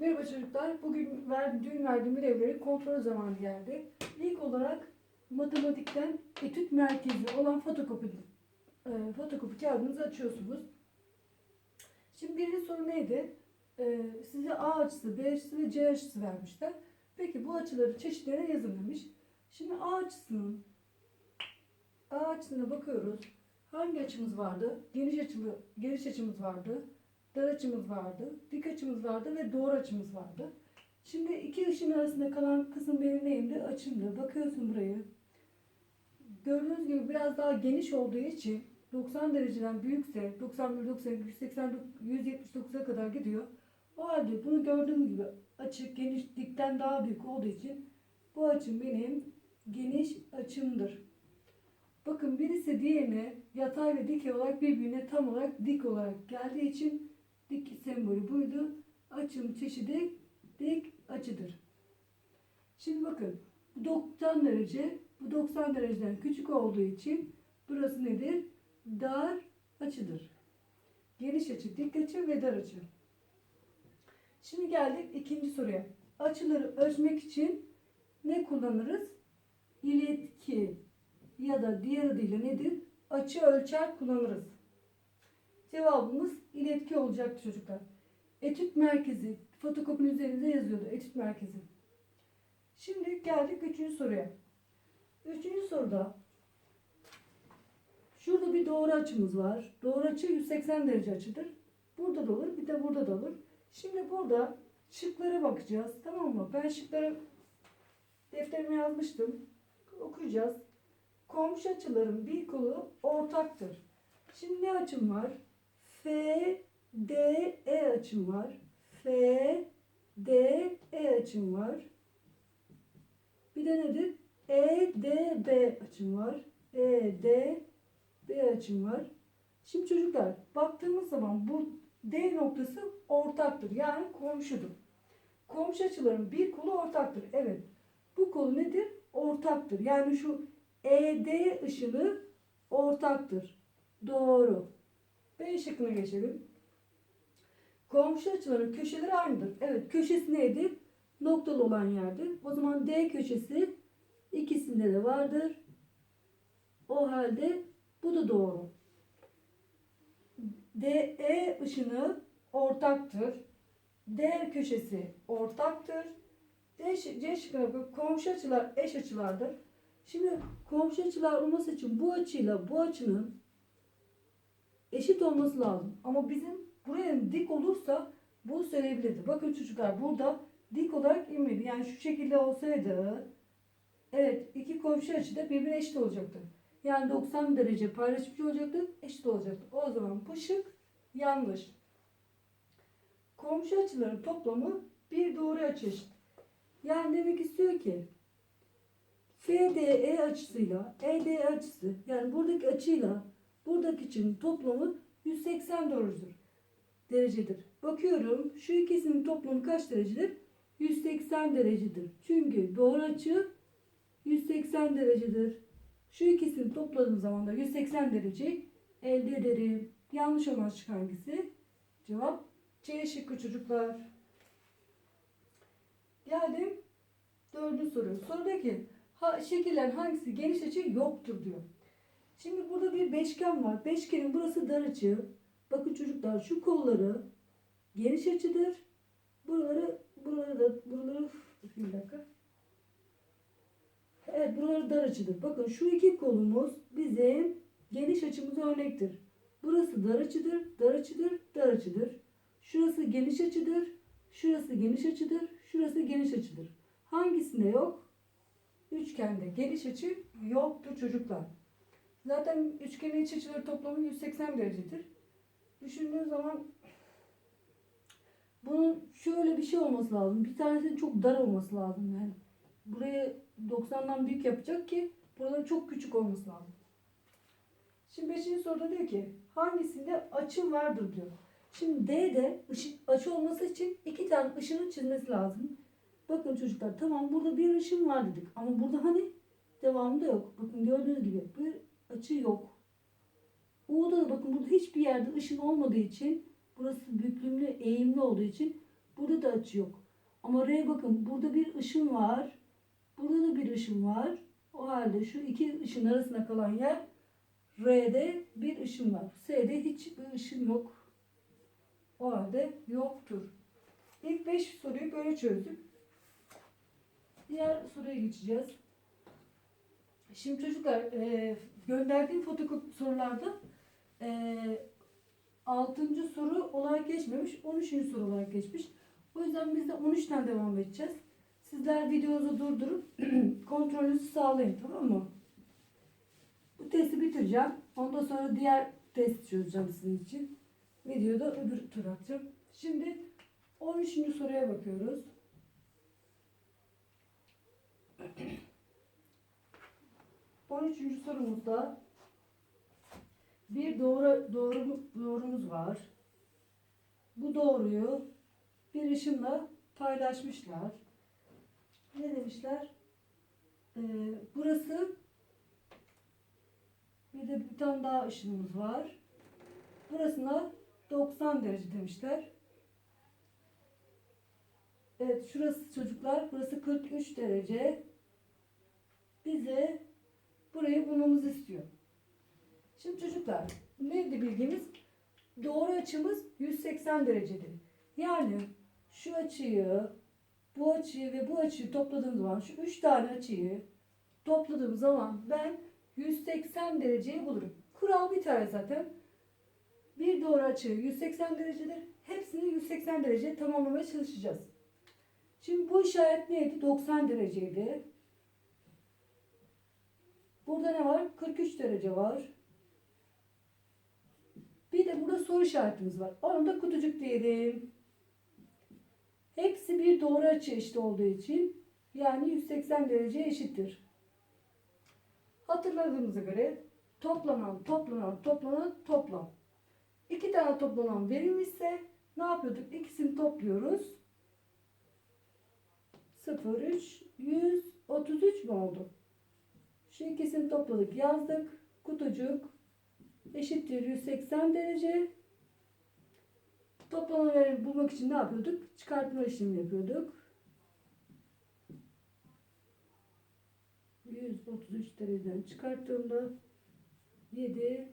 Merhaba çocuklar. Bugün ver, dün verdiğim ödevleri kontrol zamanı geldi. İlk olarak matematikten etüt merkezi olan fotokopi, e, fotokopi kağıdınızı açıyorsunuz. Şimdi birinci soru neydi? E, size A açısı, B açısı ve C açısı vermişler. Peki bu açıları çeşitlerine yazın demiş. Şimdi A açısının A açısına bakıyoruz. Hangi açımız vardı? Geniş açımı, geniş açımız vardı dar açımız vardı, dik açımız vardı ve doğru açımız vardı. Şimdi iki ışın arasında kalan kısım benim neyimdi? Açımdı. Bakıyorsun burayı. Gördüğünüz gibi biraz daha geniş olduğu için 90 dereceden büyükse 91, 90, 180, 179'a kadar gidiyor. O halde bunu gördüğüm gibi açık, geniş, dikten daha büyük olduğu için bu açım benim geniş açımdır. Bakın birisi diğerine yatay ve dik olarak birbirine tam olarak dik olarak geldiği için dik sembolü buydu. Açım çeşidi dik açıdır. Şimdi bakın bu 90 derece bu 90 dereceden küçük olduğu için burası nedir? Dar açıdır. Geniş açı, dik açı ve dar açı. Şimdi geldik ikinci soruya. Açıları ölçmek için ne kullanırız? İletki ya da diğer adıyla nedir? Açı ölçer kullanırız. Cevabımız iletki olacaktı çocuklar. Etüt merkezi. Fotokopinin üzerinde yazıyordu. Etüt merkezi. Şimdi geldik üçüncü soruya. Üçüncü soruda şurada bir doğru açımız var. Doğru açı 180 derece açıdır. Burada da olur. Bir de burada da olur. Şimdi burada şıklara bakacağız. Tamam mı? Ben şıkları defterime yazmıştım. Okuyacağız. Komşu açıların bir kolu ortaktır. Şimdi ne açım var? F, D, E açım var. F, D, E açım var. Bir de nedir? E, D, B açım var. E, D, B açım var. Şimdi çocuklar baktığımız zaman bu D noktası ortaktır. Yani komşudur. Komşu açıların bir kolu ortaktır. Evet. Bu kolu nedir? Ortaktır. Yani şu ED ışını ortaktır. Doğru. B şıkkına geçelim. Komşu açıların köşeleri aynıdır. Evet köşesi neydi? Noktalı olan yerdir. O zaman D köşesi ikisinde de vardır. O halde bu da doğru. DE ışını ortaktır. D köşesi ortaktır. D, C şıkkına. Komşu açılar eş açılardır. Şimdi komşu açılar olması için bu açıyla bu açının eşit olması lazım. Ama bizim buraya dik olursa bu söyleyebilirdi. Bakın çocuklar burada dik olarak inmedi. Yani şu şekilde olsaydı evet iki komşu açı da birbirine eşit olacaktı. Yani 90 derece paylaşmış olacaktı, eşit olacaktı. O zaman bu şık yanlış. Komşu açıların toplamı bir doğru açı eşit. Yani demek istiyor ki FDE açısıyla EDE açısı yani buradaki açıyla buradaki açının toplamı 180 doğrudur. Derecedir. Bakıyorum şu ikisinin toplamı kaç derecedir? 180 derecedir. Çünkü doğru açı 180 derecedir. Şu ikisini topladığım zaman da 180 derece elde ederim. Yanlış olan şık hangisi? Cevap C şıkkı çocuklar. Geldim dördüncü soru. Soruda ki ha, şekillerin hangisi geniş açı yoktur diyor. Şimdi burada bir beşgen var. Beşgenin burası dar açı. Bakın çocuklar şu kolları geniş açıdır. Buraları buraları da buraları bir dakika. Evet buraları dar açıdır. Bakın şu iki kolumuz bizim geniş açımıza örnektir. Burası dar açıdır, dar açıdır, dar açıdır. Şurası geniş açıdır, şurası geniş açıdır, şurası geniş açıdır. Hangisinde yok? Üçgende geniş açı yoktur çocuklar. Zaten üçgenin iç açıları toplamı 180 derecedir. Düşündüğün zaman bunun şöyle bir şey olması lazım. Bir tanesinin çok dar olması lazım yani. Burayı 90'dan büyük yapacak ki buraların çok küçük olması lazım. Şimdi 5. soruda diyor ki hangisinde açı vardır diyor. Şimdi D'de ışık, açı olması için iki tane ışının çizmesi lazım. Bakın çocuklar tamam burada bir ışın var dedik ama burada hani devamında yok. Bakın gördüğünüz gibi bir açı yok. U'da da bakın burada hiçbir yerde ışın olmadığı için burası büklümlü eğimli olduğu için Burada da açı yok. Ama R'ye bakın burada bir ışın var. Burada da bir ışın var. O halde şu iki ışın arasında kalan yer R'de bir ışın var. S'de hiçbir ışın yok. O halde yoktur. İlk 5 soruyu böyle çözdük. Diğer soruya geçeceğiz. Şimdi çocuklar e, gönderdiğim fotokopi sorularda e, 6. soru olarak geçmemiş, 13. soru olarak geçmiş. O yüzden biz de 13'ten devam edeceğiz. Sizler videonuzu durdurup kontrolünüzü sağlayın tamam mı? Bu testi bitireceğim. Ondan sonra diğer test çözeceğim sizin için. Videoda öbür tur atacağım. Şimdi 13. soruya bakıyoruz. On üçüncü sorumuzda bir doğru, doğru doğrumuz var. Bu doğruyu bir ışınla paylaşmışlar. Ne demişler? Ee, burası bir de bir tane daha ışınımız var. Burasına 90 derece demişler. Evet şurası çocuklar. Burası 43 derece. Bize burayı bulmamızı istiyor. Şimdi çocuklar neydi bilgimiz? Doğru açımız 180 derecedir. Yani şu açıyı, bu açıyı ve bu açıyı topladığım zaman şu üç tane açıyı topladığım zaman ben 180 dereceyi bulurum. Kural bir tane zaten. Bir doğru açı 180 derecedir. Hepsini 180 derece tamamlamaya çalışacağız. Şimdi bu işaret neydi? 90 dereceydi. Burada ne var? 43 derece var. Bir de burada soru işaretimiz var. Onu da kutucuk diyelim. Hepsi bir doğru açı eşit olduğu için yani 180 derece eşittir. Hatırladığımıza göre toplanan, toplanan, toplanan, toplam. İki tane toplanan verilmişse ne yapıyorduk? İkisini topluyoruz. 0, 3, 133 mü oldu? Şu ikisini topladık, yazdık. Kutucuk eşittir 180 derece. Toplanan bulmak için ne yapıyorduk? Çıkartma işlemi yapıyorduk. 133 dereceden çıkarttığımda 7